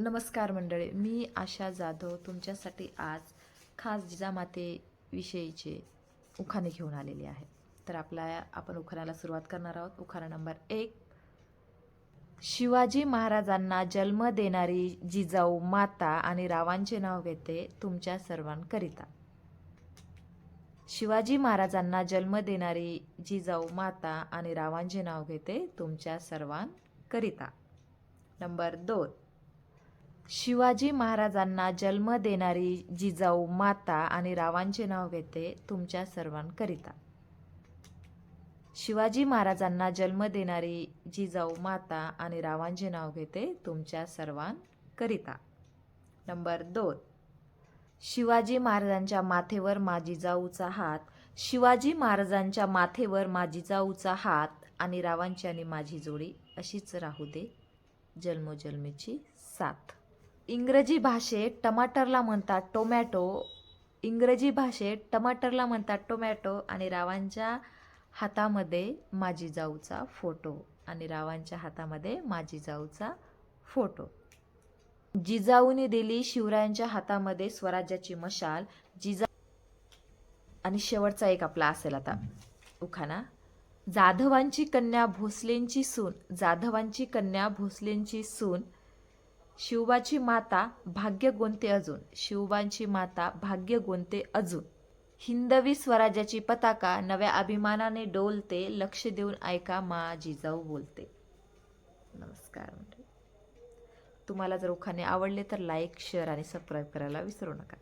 नमस्कार मंडळी मी आशा जाधव तुमच्यासाठी आज खास जिजामातेविषयीचे उखाणे घेऊन आलेली आहे. तर आपल्या आपण उखाण्याला सुरुवात करणार आहोत. उखाणा नंबर एक शिवाजी महाराजांना जन्म देणारी जिजाऊ माता आणि रावांचे नाव घेते तुमच्या सर्वांकरिता. शिवाजी महाराजांना जन्म देणारी जिजाऊ माता आणि रावांचे नाव घेते तुमच्या सर्वांकरिता. नंबर दोन शिवाजी महाराजांना जन्म देणारी जिजाऊ माता आणि रावांचे नाव घेते तुमच्या सर्वांकरिता. शिवाजी महाराजांना जन्म देणारी जिजाऊ माता आणि रावांचे नाव घेते तुमच्या सर्वांकरिता. नंबर दोन. शिवाजी महाराजांच्या माथेवर माझी जाऊचा हात शिवाजी महाराजांच्या माथेवर माझी जाऊचा हात आणि रावांची आणि माझी जोडी अशीच राहू दे. जन्मोजन्मीची साथ. इंग्रजी भाषेत टमाटरला म्हणतात टोमॅटो. इंग्रजी भाषेत टमाटरला म्हणतात टोमॅटो आणि रावांच्या हातामध्ये माझी जाऊचा फोटो आणि रावांच्या हातामध्ये माझी जाऊचा फोटो. जिजाऊने दिली शिवरायांच्या हातामध्ये स्वराज्याची मशाल. जिजा आणि शेवटचा एक आपला असेल आता. उखाना जाधवांची कन्या भोसलेंची सून. जाधवांची कन्या भोसलेंची सून. शिवबाची माता भाग्य गोंते अजून. शिवबांची माता भाग्य गोंते अजून. हिंदवी स्वराज्याची पताका नव्या अभिमानाने डोलते लक्ष देऊन ऐका मा जिजाऊ बोलते. नमस्कार तुम्हाला जर उखाणे आवडले तर लाईक शेअर आणि सबस्क्राईब करायला विसरू नका.